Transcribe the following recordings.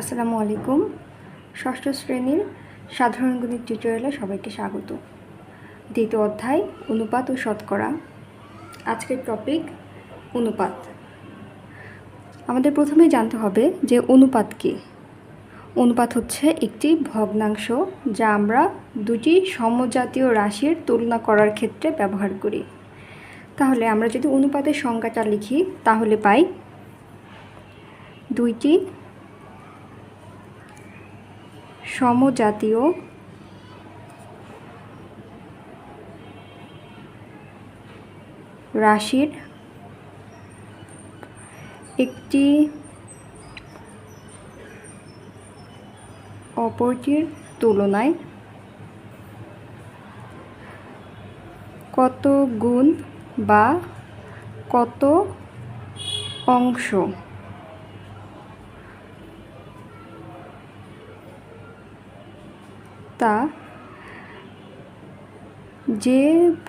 আসসালামু আলাইকুম। ষষ্ঠ শ্রেণির সাধারণ গণিত টিউটোরিয়ালে সবাইকে স্বাগত। দ্বিতীয় অধ্যায়, অনুপাত ও শতকরা। আজকের টপিক অনুপাত। আমাদের প্রথমে জানতে হবে যে অনুপাত কী। অনুপাত হচ্ছে একটি ভগ্নাংশ যা আমরা দুটি সমজাতীয় রাশির তুলনা করার ক্ষেত্রে ব্যবহার করি। তাহলে আমরা যদি অনুপাতের সংজ্ঞাটা লিখি, তাহলে পাই দুইটি সমজাতীয় রাশির একটি অপরটির তুলনায় কত গুণ বা কত অংশ? তা যে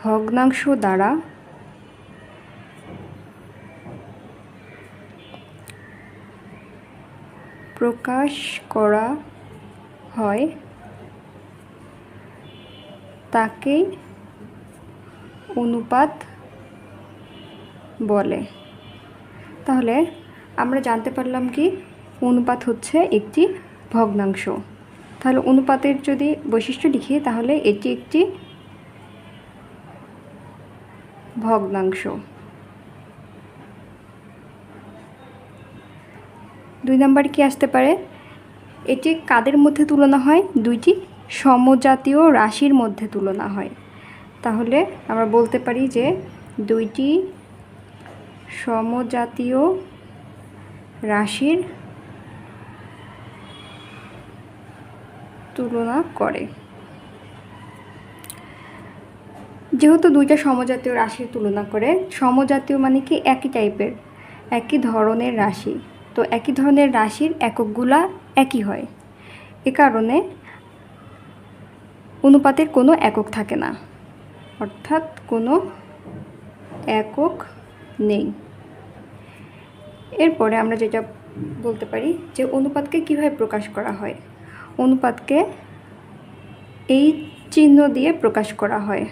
ভগ্নাংশ দ্বারা প্রকাশ করা হয় তাকেই অনুপাত বলে। তাহলে আমরা জানতে পারলাম কি অনুপাত হচ্ছে একটি ভগ্নাংশ। তাহলে অনুপাতের যদি বৈশিষ্ট্য লিখি, তাহলে এটি একটি ভগ্নাংশ। দুই নাম্বার কি আসতে পারে? এটি কাদের মধ্যে তুলনা হয়? দুইটি সমজাতীয় রাশির মধ্যে তুলনা হয়। তাহলে আমরা বলতে পারি যে দুইটি সমজাতীয় রাশির তুলনা করে। যেহেতু দুইটা সমজাতীয় রাশির তুলনা করে, সমজাতীয় মানে কি একই টাইপের একই ধরনের রাশি। তো একই ধরনের রাশির এককগুলা একই হয়। এ কারণে অনুপাতের কোনো একক থাকে না। অর্থাৎ কোনো একক নেই। এরপরে আমরা যেটা বলতে পারি যে অনুপাতকে কীভাবে প্রকাশ করা হয়? অনুপাতকে এই চিহ্ন দিয়ে প্রকাশ করা হয়।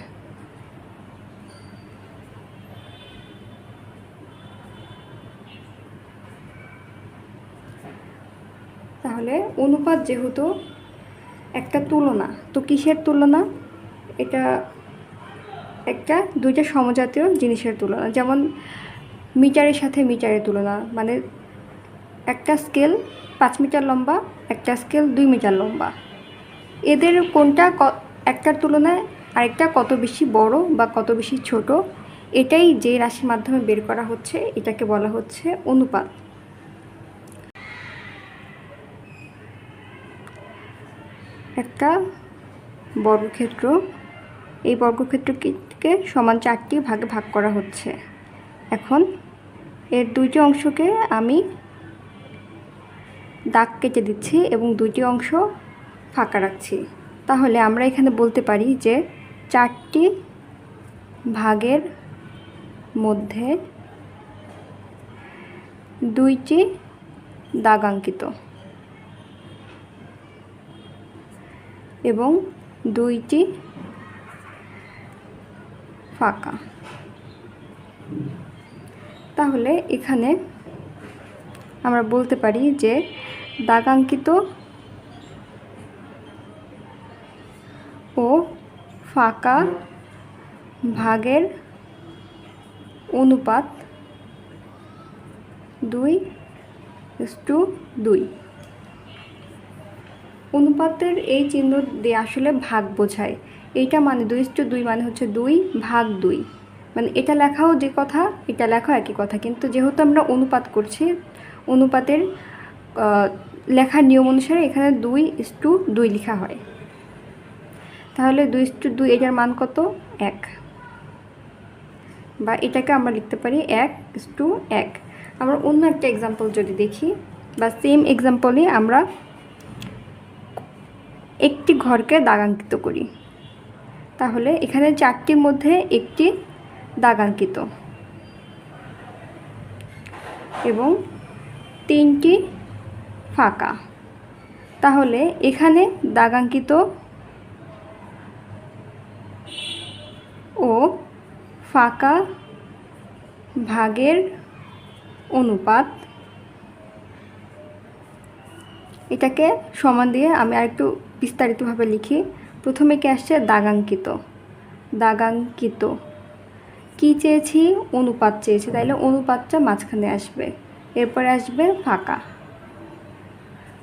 তাহলে অনুপাত যেহেতু একটা তুলনা, তো কিসের তুলনা? এটা একটা দুইটা সমজাতীয় জিনিসের তুলনা, যেমন মিটারের সাথে মিটারের তুলনা মানে একটা স্কেল পাঁচ মিটার লম্বা, একটা স্কেল দুই মিটার লম্বা। এদের কোনটা একটার তুলনায় আরেকটা কত বেশি বড় বা কত বেশি ছোট, এটাই যে রাশির মাধ্যমে বের করা হচ্ছে, এটাকে বলা হচ্ছে অনুপাত। একটা বর্গক্ষেত্র, এই বর্গক্ষেত্রকে সমান চারটি ভাগে ভাগ করা হচ্ছে। এখন এর দুইটি অংশকে আমি দাগ কেটে দিচ্ছি এবং দুইটি অংশ ফাঁকা রাখছি। তাহলে আমরা এখানে বলতে পারি যে চারটি ভাগের মধ্যে দুইটি দাগাঙ্কিত এবং দুইটি ফাঁকা। তাহলে এখানে আমরা বলতে পারি যে দাগাঙ্কিত ও ফাঁকা ভাগের অনুপাত দুই টু দুই। অনুপাতের এই চিহ্ন দিয়ে আসলে ভাগ বোঝায়। এইটা মানে দুই টু দুই মানে হচ্ছে দুই ভাগ দুই। মানে এটা লেখাও যে কথা, এটা লেখাও একই কথা। কিন্তু যেহেতু আমরা অনুপাত করছি, অনুপাতের লেখার নিয়ম অনুসারে এখানে দুই টু দুই লেখা হয়। তাহলে দুই টু দুই, এটার মান কত? এক। বা এটাকে আমরা লিখতে পারি এক টু এক। আমরা অন্য একটা এক্সাম্পল যদি দেখি, বা সেম এক্সাম্পলে আমরা একটি ঘরকে দাগাঙ্কিত করি। তাহলে এখানে চারটির মধ্যে একটি দাগাঙ্কিত এবং তিনটি ফাঁকা। তাহলে এখানে দাগাঙ্কিত ও ফাঁকা ভাগের অনুপাত। এটাকে সমান দিয়ে আমি আরেকটু বিস্তারিতভাবে লিখি। প্রথমে কি আসছে? দাগাঙ্কিত। দাগাঙ্কিত। কি চেয়েছি? অনুপাত চেয়েছি। তাইলে অনুপাতটা মাঝখানে আসবে। এরপরে আসবে ফাঁকা।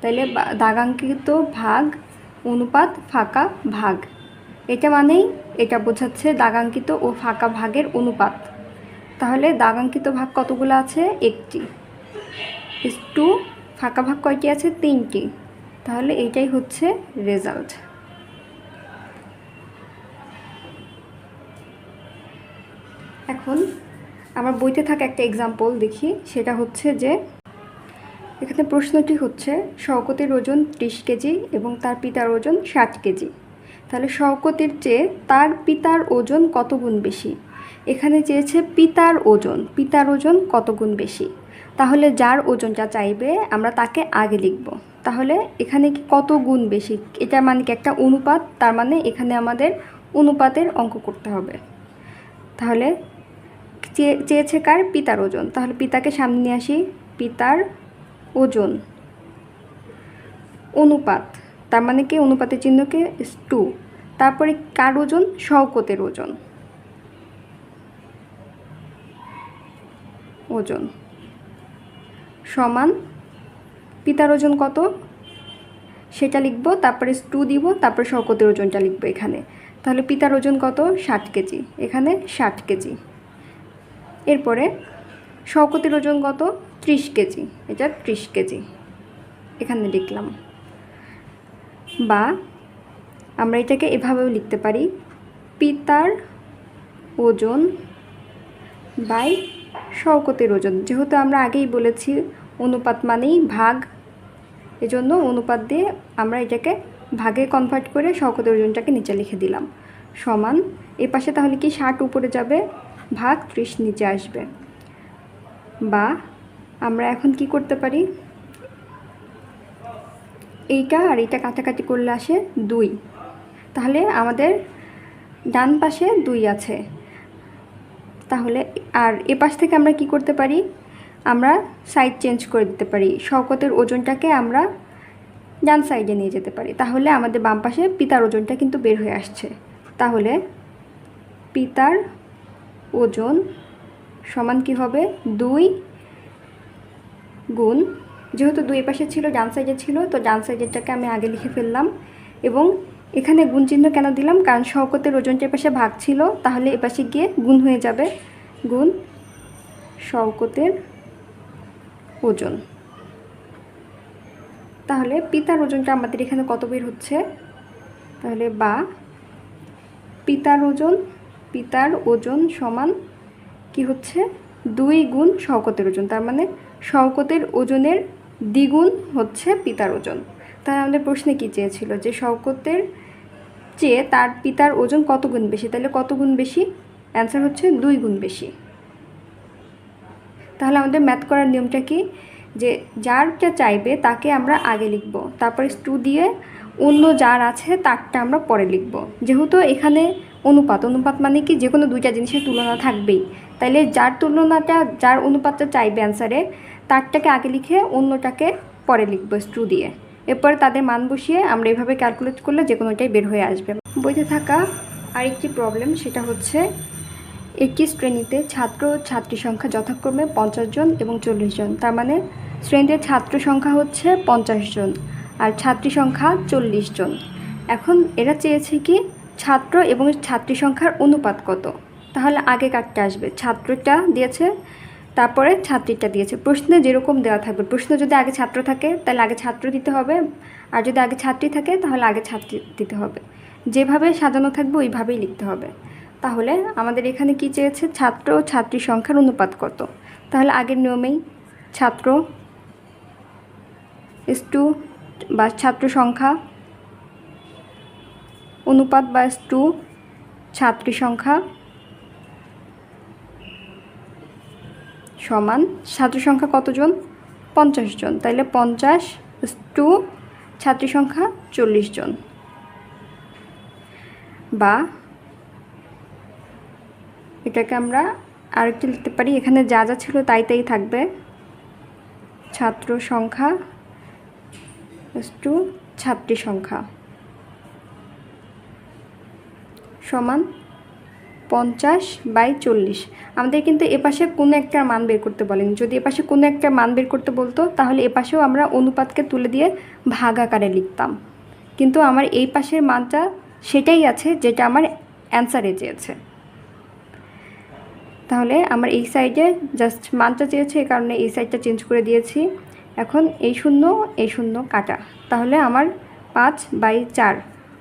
তাইলে বা- দাগাঙ্কিত ভাগ, অনুপাত, ফাঁকা ভাগ। এটা মানেই এটা বোঝাচ্ছে দাগাঙ্কিত ও ফাঁকা ভাগের অনুপাত। তাহলে দাগাঙ্কিত ভাগ কতগুলো আছে? একটি। টু ফাঁকা ভাগ কয়টি আছে? তিনটি। তাহলে এটাই হচ্ছে রেজাল্ট এখন আমার বইতে থাকা একটা এক্সাম্পল দেখি, সেটা হচ্ছে যে এখানে প্রশ্নটি হচ্ছে, শওকতের ওজন ত্রিশ কেজি এবং তার পিতার ওজন ষাট কেজি। তাহলে শওকতের চেয়ে তার পিতার ওজন কত গুণ বেশি? এখানে চেয়েছে পিতার ওজন পিতার ওজন কত গুণ বেশি? তাহলে যার ওজনটা চাইবে, আমরা তাকে আগে লিখব। তাহলে এখানে কি কত গুণ বেশি? এটা মানে কি একটা অনুপাত? তার মানে এখানে আমাদের অনুপাতের অঙ্ক করতে হবে। তাহলে চেয়ে- চেয়েছে কার? পিতার ওজন। তাহলে পিতাকে সামনে আসি। পিতার ওজন। অনুপাত, তার মানে কি? অনুপাতের চিহ্নকে টু তারপরে কার ওজন? শওকতের ওজন। ওজন। সমান পিতার ওজন কত? সেটা লিখব, তারপরে টু দিব, তারপরে শওকতের ওজনটা লিখব এখানে। তাহলে পিতার ওজন কত? ষাট কেজি। এখানে ষাট কেজি। এরপরে শওকতের ওজন কত? ত্রিশ কেজি, এটা ত্রিশ কেজি। এখানে লিখলাম। বা আমরা এটাকে এভাবেও লিখতে পারি, পিতার ওজন বাই শওকতের ওজন। যেহেতু আমরা আগেই বলেছি অনুপাত মানেই ভাগ, এজন্য অনুপাত দিয়ে আমরা এটাকে ভাগে কনভার্ট করে শওকতের ওজনটাকে নিচে লিখে দিলাম। সমান, এ পাশে তাহলে কি ষাট উপরে যাবে? ভাগ ত্রিশ নিচে আসবে। বা আমরা এখন কি করতে পারি? এইটা আর এইটা কাটাকাটি করলে আসে দুই। তাহলে আমাদের ডান পাশে দুই আছে। তাহলে আর এ পাশ থেকে আমরা কি করতে পারি? আমরা সাইড চেঞ্জ করে দিতে পারি। শওকতের ওজনটাকে আমরা ডান সাইডে নিয়ে যেতে পারি। তাহলে আমাদের বাম পাশে পিতার ওজনটা কিন্তু বের হয়ে আসছে। তাহলে পিতার ওজন সমান কি হবে? দুই গুণ। যেহেতু দুই পাশে ছিল, ডান সাইডে ছিল, তো ডান সাইডেরটাকে আমি আগে লিখে ফেললাম। এবং এখানে গুণ চিহ্ন কেন দিলাম? কারণ শওকতের ওজনটার পাশে ভাগ ছিল, তাহলে এপাশে গিয়ে গুণ হয়ে যাবে। গুণ শওকতের ওজন। তাহলে পিতার ওজনটা আমাদের এখানে কত বের হচ্ছে? তাহলে বা পিতার ওজন পিতার ওজন সমান কি হচ্ছে? দুই গুণ শওকতের ওজন। তার মানে শওকতের ওজনের দ্বিগুণ হচ্ছে পিতার ওজন। তাহলে আমাদের প্রশ্নে কী চেয়েছিল? যে শওকতের চেয়ে তার পিতার ওজন কত গুণ বেশি? তাহলে কত গুণ বেশি? অ্যান্সার হচ্ছে দুই গুণ বেশি। তাহলে আমাদের ম্যাথ করার নিয়মটা কি? যে যারটা চাইবে তাকে আমরা আগে লিখব। তারপরে টু দিয়ে অন্য যার আছে তারটা আমরা পরে লিখব। যেহেতু এখানে অনুপাত অনুপাত মানে কি? যে কোনো দুইটা জিনিসের তুলনা থাকবেই। তাইলে যার তুলনাটা, যার অনুপাতটা চাইবে অ্যান্সারে তারটাকে আগে লিখে অন্যটাকে পরে লিখব টু দিয়ে। এরপরে তাদের মান বসিয়ে আমরা এভাবে ক্যালকুলেট করলে যে কোনোটাই বের হয়ে আসবে। বইতে থাকা আরেকটি প্রবলেম সেটা হচ্ছে একটি শ্রেণীতে ছাত্র ও ছাত্রী সংখ্যা যথাক্রমে পঞ্চাশ জন এবং চল্লিশ জন। তার মানে শ্রেণীতে ছাত্র সংখ্যা হচ্ছে পঞ্চাশ জন আর ছাত্রী সংখ্যা চল্লিশ জন। এখন এরা চেয়েছে কি ছাত্র এবং ছাত্রী সংখ্যার অনুপাত কত? তাহলে আগে কাটতে আসবে। ছাত্রটা দিয়েছে তারপরে ছাত্রীটা দিয়েছে। প্রশ্নে যেরকম দেওয়া থাকবে। প্রশ্ন যদি আগে ছাত্র থাকে, তাহলে আগে ছাত্র দিতে হবে। আর যদি আগে ছাত্রী থাকে, তাহলে আগে ছাত্রী দিতে হবে। যেভাবে সাজানো থাকবে, ওইভাবেই লিখতে হবে। তাহলে আমাদের এখানে কি চেয়েছে? ছাত্র ও ছাত্রী সংখ্যার অনুপাত কত? তাহলে আগের নিয়মেই ছাত্র টু বা ছাত্র সংখ্যা অনুপাত বা টু ছাত্রী সংখ্যা সমান ছাত্র সংখ্যা কতজন? পঞ্চাশ জন। তাইলে পঞ্চাশ টু ছাত্রী সংখ্যা চল্লিশ জন। বা এটাকে আমরা আর আরেকটু লিখতে পারি। এখানে যা যা ছিল তাই তাই থাকবে। ছাত্র সংখ্যা টু ছাত্রী সংখ্যা সমান পঞ্চাশ বাই চল্লিশ। আমাদের কিন্তু এপাশে কোনো একটা মান বের করতে বলেন। যদি এপাশে কোনো একটা মান বের করতে বলতো, তাহলে এপাশেও আমরা অনুপাতকে তুলে দিয়ে ভাগ আকারে লিখতাম। কিন্তু আমার এই পাশের মানটা সেটাই আছে, যেটা আমার অ্যান্সারে চেয়েছে। তাহলে আমার এই সাইডে জাস্ট মানটা চেয়েছে, এই কারণে এই সাইডটা চেঞ্জ করে দিয়েছি। এখন এই শূন্য এই শূন্য কাটা। তাহলে আমার পাঁচ বাই চার,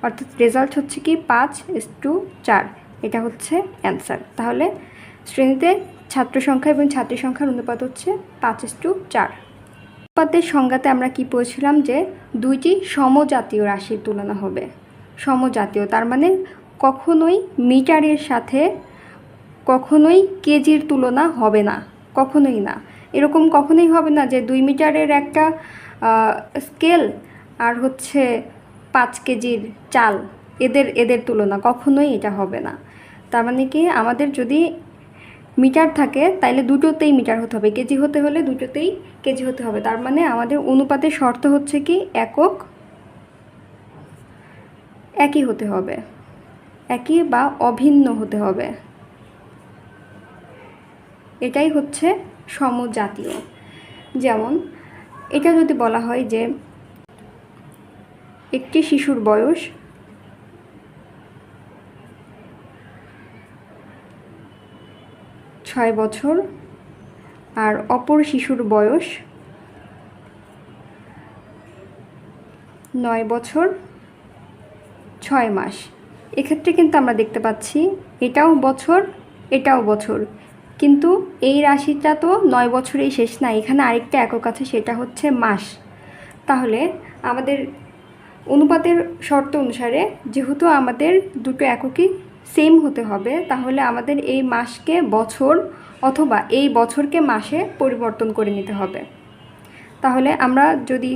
অর্থাৎ রেজাল্ট হচ্ছে কি পাঁচ টু চার। এটা হচ্ছে অ্যান্সার তাহলে শ্রেণীতে ছাত্র সংখ্যা এবং ছাত্রী সংখ্যার অনুপাত হচ্ছে পাঁচ ইস টু চার। অনুপাতের সংজ্ঞাতে আমরা কি পড়েছিলাম যে দুইটি সমজাতীয় রাশির তুলনা হবে। সমজাতীয়, তার মানে কখনোই মিটারের সাথে কখনোই কেজির তুলনা হবে না, কখনোই না। এরকম কখনোই হবে না যে দুই মিটারের একটা স্কেল আর হচ্ছে পাঁচ কেজির চাল, এদের এদের তুলনা কখনোই এটা হবে না। তার মানে কি আমাদের যদি মিটার থাকে, তাইলে দুটোতেই মিটার হতে হবে। কেজি হতে হলে দুটোতেই কেজি হতে হবে। তার মানে আমাদের অনুপাতের শর্ত হচ্ছে কি, একক একই হতে হবে। একই বা অভিন্ন হতে হবে। এটাই হচ্ছে সমজাতীয়। যেমন এটা যদি বলা হয় যে একটি শিশুর বয়স ছয় বছর আর অপর শিশুর বয়স নয় বছর ছয় মাস। এক্ষেত্রে কিন্তু আমরা দেখতে পাচ্ছি এটাও বছর এটাও বছর। কিন্তু এই রাশিটা তো নয় বছরেই শেষ না, এখানে আরেকটা একক আছে, সেটা হচ্ছে মাস। তাহলে আমাদের অনুপাতের শর্ত অনুসারে যেহেতু আমাদের দুটো এককই সেম হতে হবে, তাহলে আমাদের এই মাসকে বছর অথবা এই বছরকে মাসে পরিবর্তন করে নিতে হবে। তাহলে আমরা যদি,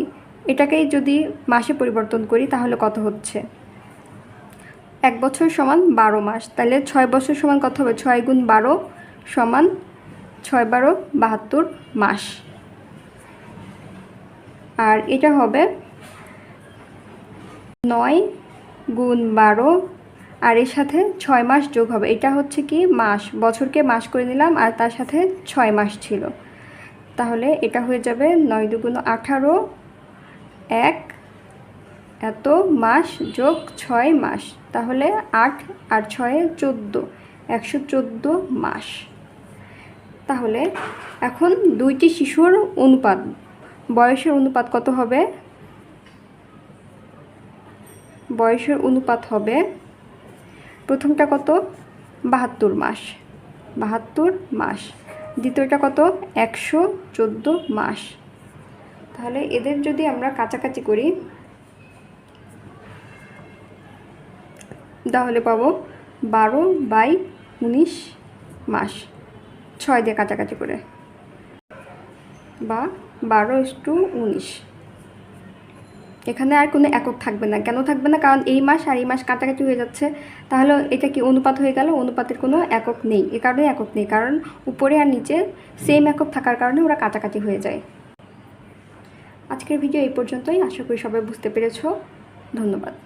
এটাকেই যদি মাসে পরিবর্তন করি, তাহলে কত হচ্ছে? এক বছর সমান বারো মাস, তাহলে ছয় বছর সমান কত হবে? ছয় গুণ বারো সমান ছয় বারো বাহাত্তর মাস। আর এটা হবে নয় গুণ বারো আর এর সাথে ছয় মাস যোগ হবে। এটা হচ্ছে কি মাস, বছরকে মাস করে নিলাম আর তার সাথে ছয় মাস ছিল। তাহলে এটা হয়ে যাবে নয় দুগুণ আঠারো, এক এত মাস যোগ ছয় মাস। তাহলে আট আর ছয়ে চোদ্দ, একশো চোদ্দ মাস। তাহলে এখন দুইটি শিশুর অনুপাত। বয়সের অনুপাত কত হবে? বয়সের অনুপাত হবে প্রথমটা কত? বাহাত্তর মাস। বাহাত্তর মাস। দ্বিতীয়টা কত? একশো চোদ্দ মাস। তাহলে এদের যদি আমরা কাছাকাছি করি, তাহলে পাবো বারো বাই উনিশ মাস। ছয় দিয়ে কাছাকাছি করে। বা বারো টু উনিশ। এখানে আর কোনো একক থাকবে না। কেন থাকবে না? কারণ এই মাস আর এই মাস কাটাকাটি হয়ে যাচ্ছে। তাহলে এটা কি অনুপাত হয়ে গেল? অনুপাতের কোনো একক নেই। এ কারণে একক নেই। কারণ উপরে আর নিচে সেম একক থাকার কারণে ওরা কাটাকাটি হয়ে যায়। আজকের ভিডিও এই পর্যন্তই। আশা করি সবাই বুঝতে পেরেছ। ধন্যবাদ।